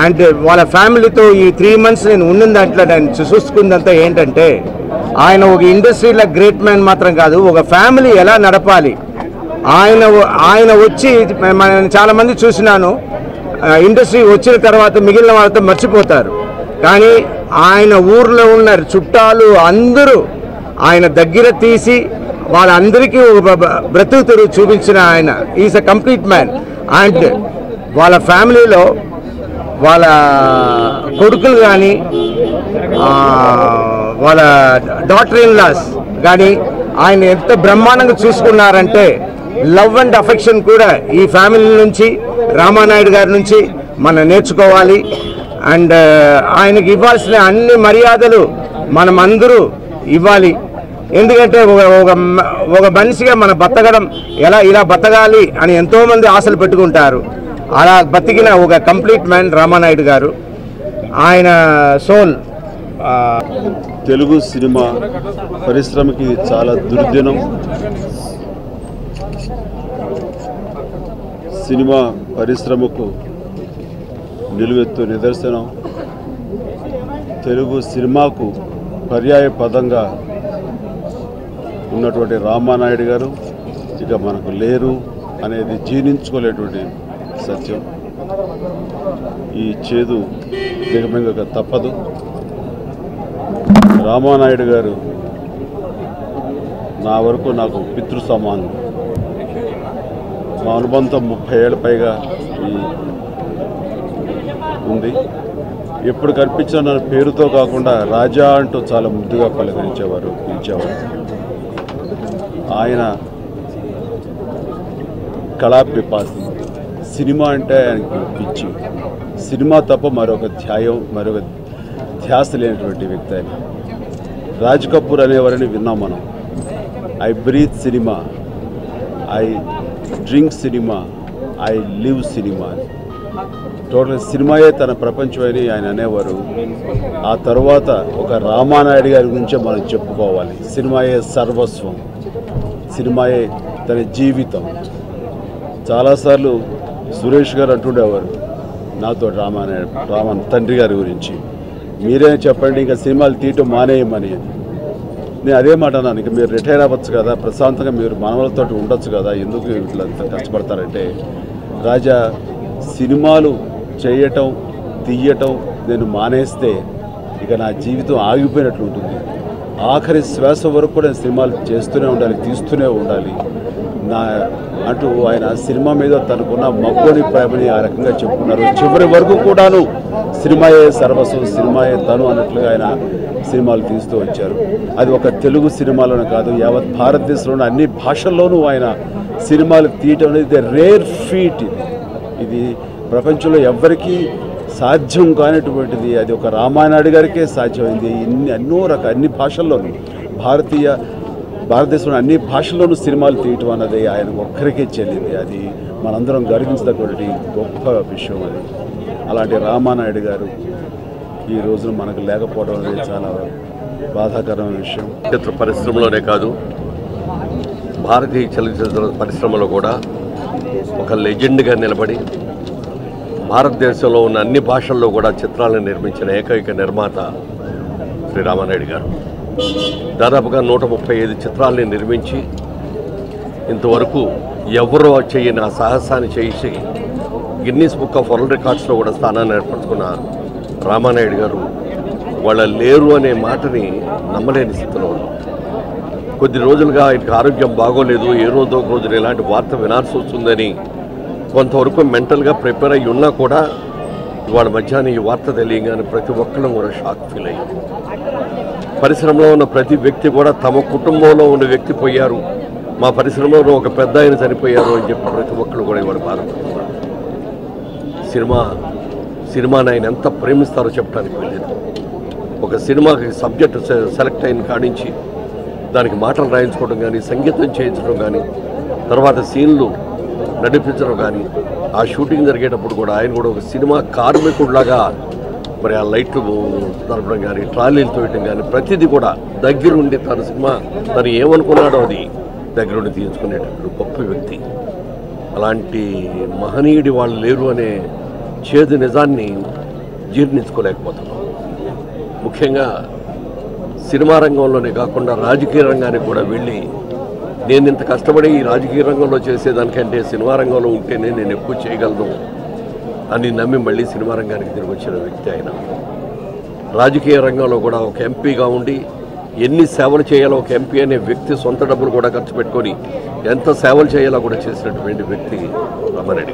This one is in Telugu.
అండ్ uh, వాళ్ళ ఫ్యామిలీతో ఈ త్రీ మంత్స్ నేను ఉన్న దాంట్లో నేను చూసుకుందంతా ఏంటంటే ఆయన ఒక ఇండస్ట్రీలో గ్రేట్ మ్యాన్ మాత్రం కాదు ఒక ఫ్యామిలీ ఎలా నడపాలి? ఆయన ఆయన వచ్చి చాలామంది చూసినాను ఇండస్ట్రీ వచ్చిన తర్వాత మిగిలిన వాళ్ళతో మర్చిపోతారు. కానీ ఆయన ఊర్లో ఉన్న చుట్టాలు అందరూ ఆయన దగ్గర తీసి వాళ్ళందరికీ ఒక బ- చూపించిన ఆయన. Is a complete man and వాళ్ళ ఫ్యామిలీలో వాళ్ళ కొడుకులు కానీ వాళ్ళ డాక్టర్ ఇన్ లాస్ కానీ ఆయన ఎంత బ్రహ్మాండంగా చూసుకున్నారంటే లవ్ అండ్ అఫెక్షన్ కూడా ఈ ఫ్యామిలీ నుంచి రామానాయుడు గారి నుంచి మనం నేర్చుకోవాలి. అండ్ uh, ఆయనకి ఇవ్వాల్సిన అన్ని మర్యాదలు మనం అందరూ ఇవ్వాలి. ఎందుకంటే ఒక ఒక ఒక మనిషిగా మన బతకడం ఎలా ఇలా బతకాలి అని ఎంతోమంది ఆశలు పెట్టుకుంటారు. అలా బతికిన ఒక కంప్లీట్ మ్యాన్ రామానాయుడు గారు. ఆయన సోల్ తెలుగు సినిమా పరిశ్రమకి చాలా దుర్దినం. సినిమా పరిశ్రమకు నిలువెత్తు నిదర్శనం. తెలుగు సినిమాకు పర్యాయ పదంగా ఉన్నటువంటి రామానాయుడు గారు ఇక మనకు లేరు అనేది జీర్ణించుకోలేటువంటి సత్యం. ఈ చేదు దిగమింగక తప్పదు. రామానాయుడు గారు నా వరకు నాకు పితృ సమానం మా అనుబంధం ముప్పై ఏళ్ళ పైగా ఈ ఉంది. ఎప్పుడు కనిపించిన పేరుతో కాకుండా రాజా అంటూ చాలా ముద్దుగా పలకరించేవారు పిలిచేవారు. ఆయన కళా పిపాసి. సినిమా అంటే ఆయనకి పిచ్చి. సినిమా తప్ప మరొక ధ్యాయం మరొక ధ్యాస లేనటువంటి వ్యక్తి ఆయన. రాజ్ కపూర్ అనేవారని విన్నాం మనం. I breathe cinema I drink cinema I live cinema అని. టోటల్ సినిమాయే తన ప్రపంచం అని ఆయన అనేవారు. ఆ తర్వాత ఒక రామానాయుడు గారి గురించే మనం చెప్పుకోవాలి. సినిమాయే సర్వస్వం. సినిమాయే తన జీవితం. చాలాసార్లు సురేష్ గారు అంటుండేవారు నాతో రామానాయుడు రామన్ తండ్రి గారి గురించి. మీరే చెప్పండి ఇంకా సినిమాలు తీయటం మానేయమని. నేను అదే మాట అన్నాను ఇంకా మీరు రిటైర్ అవ్వచ్చు కదా ప్రశాంతంగా మీరు మనవలతో ఉండొచ్చు కదా ఎందుకు ఇట్లా కష్టపడతారంటే రాజా సినిమాలు చేయటం తీయటం నేను మానేస్తే ఇక నా జీవితం ఆగిపోయినట్లు ఉంటుంది ఆఖరి శ్వాస వరకు కూడా నేను సినిమాలు చేస్తూనే ఉండాలి తీస్తూనే ఉండాలి. నా అంటూ ఆయన సినిమా మీద తనకున్న మక్కువని ప్రేమని ఆ రకంగా చెప్పుకున్నారు. చివరి వరకు కూడాను సినిమాయే సర్వస్వం సినిమాయే తను అన్నట్లుగా ఆయన సినిమాలు తీస్తూ వచ్చారు. అది ఒక తెలుగు సినిమాలోనే కాదు యావత్ భారతదేశంలోని అన్ని భాషల్లోనూ ఆయన సినిమాలు తీయటం అనేది రేర్ ఫీట్ ఇది. ఇది ప్రపంచంలో ఎవ్వరికీ సాధ్యం కానటువంటిది. అది ఒక రామానాయుడు గారికే సాధ్యమైంది. ఇన్ని ఎన్నో రకాల అన్ని భాషల్లోనూ. భారతీయ భారతదేశంలో అన్ని భాషల్లోనూ సినిమాలు తీయటం అన్నది ఆయన ఒక్కరికే చెల్లింది. అది మనందరం గర్వించదగ్గటి గొప్ప విషయం అది. అలాంటి రామానాయుడు గారు ఈ రోజున మనకు లేకపోవడం అనేది చాలా బాధాకరమైన విషయం. చిత్ర పరిశ్రమలోనే కాదు భారతీయ చలనచిత్ర పరిశ్రమలో కూడా ఒక లెజెండ్గా నిలబడి భారతదేశంలో ఉన్న అన్ని భాషల్లో కూడా చిత్రాలను నిర్మించిన ఏకైక నిర్మాత శ్రీ రామానాయుడు గారు. దాదాపుగా నూట ముప్పై ఐదు చిత్రాల్ని నిర్మించి ఇంతవరకు ఎవరో చేయని ఆ సాహసాన్ని చేసి గిన్నీస్ బుక్ ఆఫ్ వరల్డ్ రికార్డ్స్లో కూడా స్థానాన్ని ఏర్పరచుకున్న రామానాయుడు గారు వాళ్ళ లేరు అనే మాటని నమ్మలేని స్థితిలో కొద్ది రోజులుగా ఆయనకు ఆరోగ్యం బాగోలేదు ఏ రోజు ఒక రోజున ఇలాంటి వార్త వినాల్సి వస్తుందని కొంతవరకు మెంటల్గా ప్రిపేర్ అయ్యి ఉన్నా కూడా ఇవాళ మధ్యాహ్నం ఈ వార్త తెలియగానే ప్రతి ఒక్కళ్ళం కూడా షాక్ ఫీల్ అయ్యారు పరిశ్రమలో ఉన్న ప్రతి వ్యక్తి కూడా తమ కుటుంబంలో ఉన్న వ్యక్తి పోయారు. మా పరిశ్రమలో ఒక పెద్ద ఆయన చనిపోయారు అని చెప్పి ప్రతి ఒక్కరు కూడా ఇవాడు బాధపడుతున్నారు. సినిమా సినిమాని ఆయన ఎంత ప్రేమిస్తారో చెప్పడానికి వెళ్ళేది ఒక సినిమాకి సబ్జెక్ట్ సెలెక్ట్ అయిన కాడించి దానికి మాటలు రాయించుకోవడం కానీ సంగీతం చేయించడం కానీ తర్వాత సీన్లు నడిపించడం కానీ ఆ షూటింగ్ జరిగేటప్పుడు కూడా ఆయన కూడా ఒక సినిమా కార్మికుడిలాగా మరి ఆ లైట్లు నడపడం కానీ ట్రాలీలు తోయటం కానీ ప్రతిదీ కూడా దగ్గరుండి తన సినిమా తను ఏమనుకున్నాడో అది దగ్గరుండి తీయించుకునేటప్పుడు గొప్ప వ్యక్తి. అలాంటి మహనీయుడి వాళ్ళు లేరు అనే చేదు నిజాన్ని జీర్ణించుకోలేకపోతున్నాం. ముఖ్యంగా సినిమా రంగంలోనే కాకుండా రాజకీయ రంగానికి కూడా వెళ్ళి నేను ఇంత కష్టపడి ఈ రాజకీయ రంగంలో చేసేదానికంటే సినిమా రంగంలో ఉంటేనే నేను ఎక్కువ చేయగలను. అని నమ్మి మళ్ళీ సినిమా రంగానికి తిరిగి వచ్చిన వ్యక్తి ఆయన. రాజకీయ రంగంలో కూడా ఒక ఎంపీగా ఉండి ఎన్ని సేవలు చేయాలో ఒక ఎంపీ అనే వ్యక్తి సొంత డబ్బులు కూడా ఖర్చు పెట్టుకొని ఎంత సేవలు చేయాలో కూడా చేసినటువంటి వ్యక్తి రమణరెడ్డి